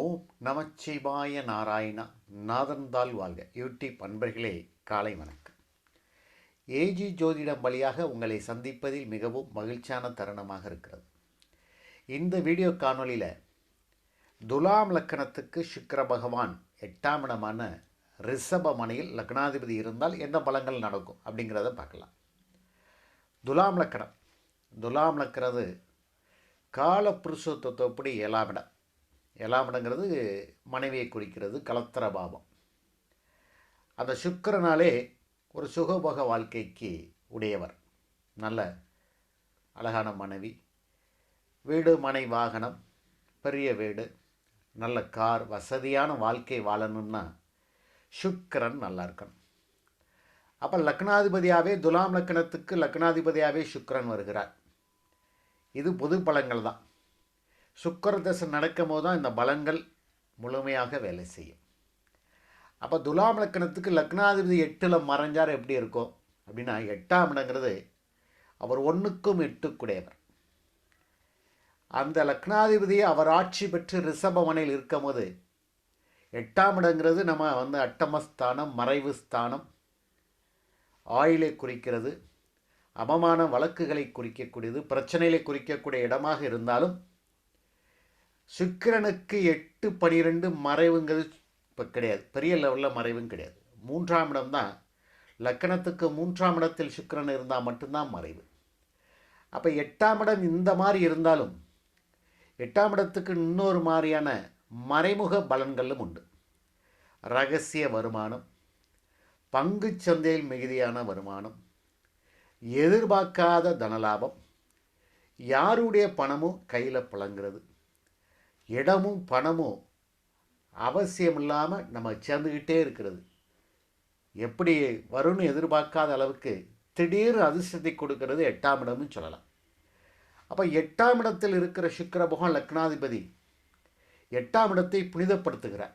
ஓம் நமச்சிவாய நாராயணா நாதன்தால் வாழ்க. யூடியூப் அன்பர்களே காலை வணக்கம். ஏஜி ஜோதிடம் வழியாக உங்களை சந்திப்பதில் மிகவும் மகிழ்ச்சியான தருணமாக இருக்கிறது. இந்த வீடியோ காணொலியில் துலாம் லக்கணத்துக்கு சுக்கர பகவான் எட்டாம் இடமான ரிஷப மனையில் லக்னாதிபதி இருந்தால் என்ன பலங்கள் நடக்கும் அப்படிங்கிறத பார்க்கலாம். துலாம் லக்கணம். துலாம் லக்கிறது கால புருஷத்துவப்படி ஏழாம் இடம். எலாமடங்கிறது மனைவியை குறிக்கிறது கலத்திர பாவம். அந்த சுக்கரனாலே ஒரு சுகபோக வாழ்க்கைக்கு உடையவர். நல்ல அழகான மனைவி. வீடு மனை வாகனம் பெரிய வீடு நல்ல கார் வசதியான வாழ்க்கை வாழணும்னா சுக்கரன் நல்லா இருக்கணும். அப்போ லக்னாதிபதியாகவே துலாம் லக்கணத்துக்கு லக்னாதிபதியாகவே சுக்கரன் வருகிறார். இது பொது பலங்கள் தான் சுக்கர தசை நடக்கும் போது தான் இந்த பலங்கள் முழுமையாக வேலை செய்யும். அப்போ துலாம் லக்கணத்துக்கு லக்னாதிபதி எட்டில் மறைஞ்சார் எப்படி இருக்கும்? அப்படின்னா எட்டாம் இடங்கிறது அவர் ஒன்றுக்கும் எட்டுக்குடையவர். அந்த லக்னாதிபதியை அவர் ஆட்சி பெற்று ரிஷபவனையில் இருக்கும் போது எட்டாம் இடங்கிறது நம்ம வந்து அட்டமஸ்தானம் மறைவு ஸ்தானம் ஆயிலை குறிக்கிறது அவமான வழக்குகளை குறிக்கக்கூடியது பிரச்சனைகளை குறிக்கக்கூடிய இடமாக இருந்தாலும் சுக்கிரனுக்கு எட்டு பனிரெண்டு மறைவுங்கிறது இப்போ கிடையாது. பெரிய லெவலில் மறைவும் கிடையாது. மூன்றாம் இடம் தான். லக்கணத்துக்கு மூன்றாம் இடத்தில் சுக்கிரன் இருந்தால் மட்டும்தான் மறைவு. அப்போ எட்டாம் இடம் இந்த மாதிரி இருந்தாலும் எட்டாம் இடத்துக்கு இன்னொரு மாதிரியான மறைமுக பலன்களும் உண்டு. ரகசிய வருமானம் பங்கு சந்தையில் மிகுதியான வருமானம் எதிர்பார்க்காத தனலாபம் யாருடைய பணமும் கையில் புழங்குறது. இடமும் பணமும் அவசியம் இல்லாமல் நம்ம சேர்ந்துக்கிட்டே இருக்கிறது. எப்படி வரும்னு எதிர்பார்க்காத அளவுக்கு திடீர் அதிர்ஷ்டத்தை கொடுக்கறது எட்டாம் இடம்னு சொல்லலாம். அப்போ எட்டாம் இடத்தில் இருக்கிற சுக்கிர லக்னாதிபதி எட்டாம் இடத்தை புனிதப்படுத்துகிறார்.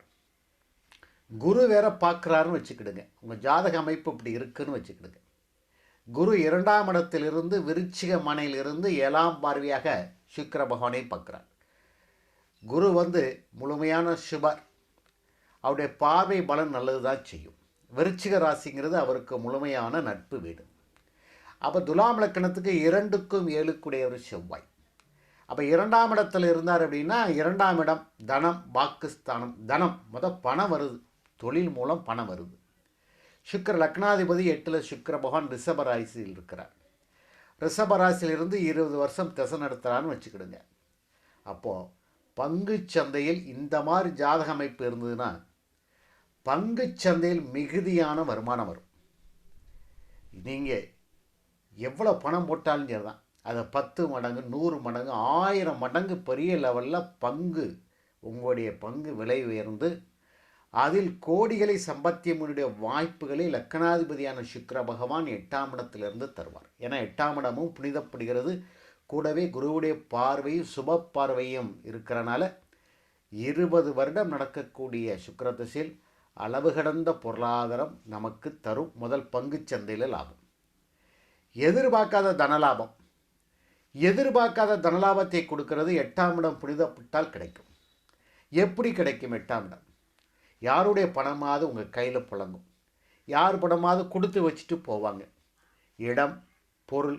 குரு வேற பார்க்குறாருன்னு வச்சுக்கிடுங்க. உங்கள் ஜாதக அமைப்பு இப்படி இருக்குன்னு வச்சுக்கிடுங்க. குரு இரண்டாம் இடத்திலிருந்து விருச்சிக மனையிலிருந்து ஏழாம் பார்வையாக சுக்கர பகவானை பார்க்குறார். குரு வந்து முழுமையான சுபர். அவருடைய பார்வை பலன் நல்லது தான் செய்யும். விருச்சிக ராசிங்கிறது அவருக்கு முழுமையான நட்பு வீடு. அப்போ துலாம் லக்கணத்துக்கு இரண்டுக்கும் ஏழுக்குடைய ஒரு செவ்வாய். அப்போ இரண்டாம் இடத்துல இருந்தார் அப்படின்னா இரண்டாம் இடம் தனம் பாகிஸ்தானம் தனம் முத பணம் வருது. தொழில் மூலம் பணம் வருது. சுக்கர லக்னாதிபதி எட்டில் சுக்கர பகவான் ரிஷப ராசியில் இருக்கிறார். ரிஷப ராசியிலிருந்து இருபது வருஷம் திசை நடத்துகிறான்னு வச்சுக்கிடுங்க. அப்போது பங்கு சந்தையில் இந்த மாதிரி ஜாதக அமைப்பு இருந்ததுன்னா பங்கு சந்தையில் மிகுதியான வருமானம் வரும். நீங்கள் எவ்வளோ பணம் போட்டாலும் சரி தான் அதை பத்து மடங்கு நூறு மடங்கு ஆயிரம் மடங்கு பெரிய லெவலில் பங்கு உங்களுடைய பங்கு விலை உயர்ந்து அதில் கோடிகளை சம்பாத்தியமுடைய வாய்ப்புகளை லக்கணாதிபதியான சுக்கர பகவான் எட்டாம் இடத்திலிருந்து தருவார். ஏன்னா எட்டாம் இடமும் புனிதப்படுகிறது. கூடவே குருவுடைய பார்வையும் சுப பார்வையும் இருக்கிறனால இருபது வருடம் நடக்கக்கூடிய சுக்கரதசில் அளவு கடந்த பொருளாதாரம் நமக்கு தரும் முதல் பங்கு சந்தையில் லாபம். எதிர்பார்க்காத தனலாபம் எதிர்பார்க்காத தனலாபத்தை கொடுக்கிறது எட்டாம் இடம் புனிதப்பட்டால் கிடைக்கும். எப்படி கிடைக்கும் எட்டாம் இடம்? யாருடைய பணமாவது உங்கள் கையில் புழங்கும். யார் பணமாவது கொடுத்து வச்சுட்டு போவாங்க. இடம் பொருள்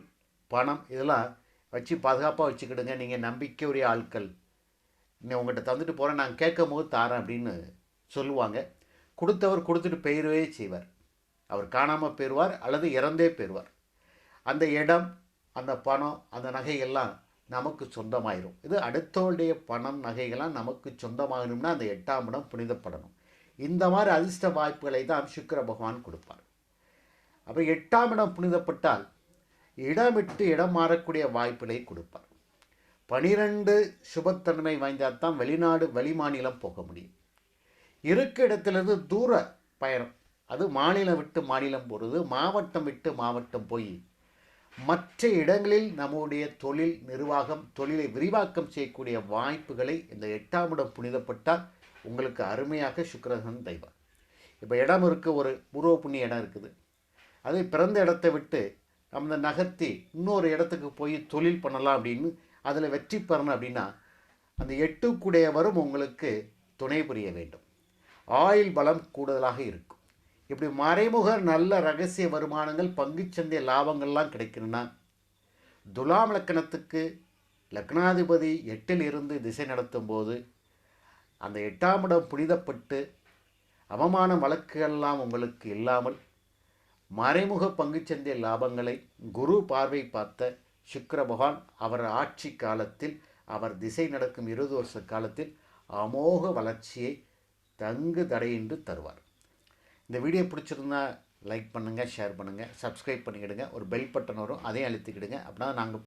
பணம் இதெல்லாம் வச்சு பாதுகாப்பாக வச்சுக்கிடுங்க. நீங்கள் நம்பிக்கை உரிய ஆட்கள். இன்னும் உங்கள்கிட்ட தந்துட்டு போகிறேன் நான் கேட்கும் போது தாரேன் அப்படின்னு சொல்லுவாங்க. கொடுத்தவர் கொடுத்துட்டு போயிடவே செய்வார். அவர் காணாமல் போயிடுவார் அல்லது இறந்தே போயிடுவார் அந்த இடம் அந்த பணம் அந்த நகைகள்லாம் நமக்கு சொந்தமாயிரும். இது அடுத்தவருடைய பணம் நகைகள்லாம் நமக்கு சொந்தமாகணும்னா அந்த எட்டாம் இடம் புனிதப்படணும். இந்த மாதிரி அதிர்ஷ்ட வாய்ப்புகளை தான் சுக்கர பகவான் கொடுப்பார். அப்போ எட்டாம் இடம் புனிதப்பட்டால் இடமிட்டு இடம் மாறக்கூடிய வாய்ப்புகளை கொடுப்பார். பனிரெண்டு சுபத்தன்மை வாய்ந்தால் தான் வெளிநாடு வெளிமாநிலம் போக முடியும். இருக்க இடத்திலிருந்து தூர பயணம். அது மாநிலம் விட்டு மாநிலம் போகிறது மாவட்டம் விட்டு மாவட்டம் போய் மற்ற இடங்களில் நம்முடைய தொழில் நிர்வாகம் தொழிலை விரிவாக்கம் செய்யக்கூடிய வாய்ப்புகளை இந்த எட்டாம் இடம் புனிதப்பட்டால் உங்களுக்கு அருமையாக சுக்கரகன் தெய்வம். இப்போ இடம் இருக்குது ஒரு பூர்வ புண்ணிய இடம் இருக்குது. அது பிறந்த இடத்தை விட்டு நம்ம நகர்த்தி இன்னொரு இடத்துக்கு போய் தொழில் பண்ணலாம் அப்படின்னு அதில் வெற்றி பெறணும் அப்படின்னா அந்த எட்டுக்குடையவரும் உங்களுக்கு துணை புரிய வேண்டும். ஆயுள் பலம் கூடுதலாக இருக்கும். இப்படி மறைமுக நல்ல ரகசிய வருமானங்கள் பங்குச்சந்தை லாபங்கள்லாம் கிடைக்கணும்னா துலாம் லக்கணத்துக்கு லக்னாதிபதி எட்டில் இருந்து திசை நடத்தும் போது அந்த எட்டாம் இடம் புனிதப்பட்டு அவமான வழக்குகள்லாம் உங்களுக்கு இல்லாமல் மறைமுக பங்குச்சந்தை லாபங்களை குரு பார்வை பார்த்த சுக்கர பகவான் அவர் ஆட்சி காலத்தில் அவர் திசை நடக்கும் இருபது வருஷ காலத்தில் அமோக வளர்ச்சியை தங்கு தடையின்றி தருவார். இந்த வீடியோ பிடிச்சிருந்தா லைக் பண்ணுங்கள் ஷேர் பண்ணுங்கள் சப்ஸ்கிரைப் பண்ணிக்கிடுங்க ஒரு பெல் பட்டன் வரும் அதையும் அழுத்திக்கிடுங்க. அப்படின்னா நாங்கள்